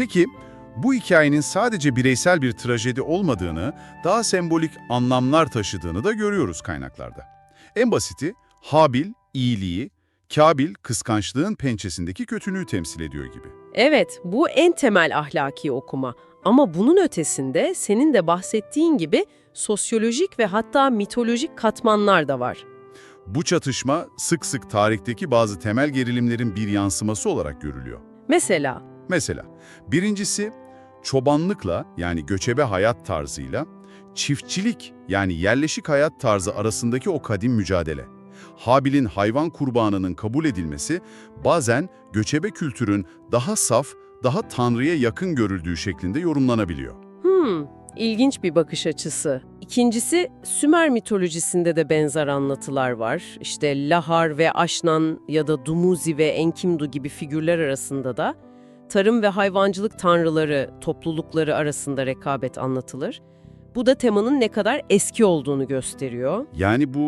Peki, bu hikayenin sadece bireysel bir trajedi olmadığını, daha sembolik anlamlar taşıdığını da görüyoruz kaynaklarda. En basiti, Habil, iyiliği, Kabil, kıskançlığın pençesindeki kötülüğü temsil ediyor gibi. Evet, bu en temel ahlaki okuma. Ama bunun ötesinde senin de bahsettiğin gibi sosyolojik ve hatta mitolojik katmanlar da var. Bu çatışma sık sık tarihteki bazı temel gerilimlerin bir yansıması olarak görülüyor. Mesela Mesela birincisi çobanlıkla yani göçebe hayat tarzıyla çiftçilik yani yerleşik hayat tarzı arasındaki o kadim mücadele. Habil'in hayvan kurbanının kabul edilmesi bazen göçebe kültürün daha saf, daha Tanrı'ya yakın görüldüğü şeklinde yorumlanabiliyor. Hmm, ilginç bir bakış açısı. İkincisi, Sümer mitolojisinde de benzer anlatılar var. İşte Lahar ve Aşnan ya da Dumuzi ve Enkimdu gibi figürler arasında da tarım ve hayvancılık tanrıları, toplulukları arasında rekabet anlatılır. Bu da temanın ne kadar eski olduğunu gösteriyor. Yani bu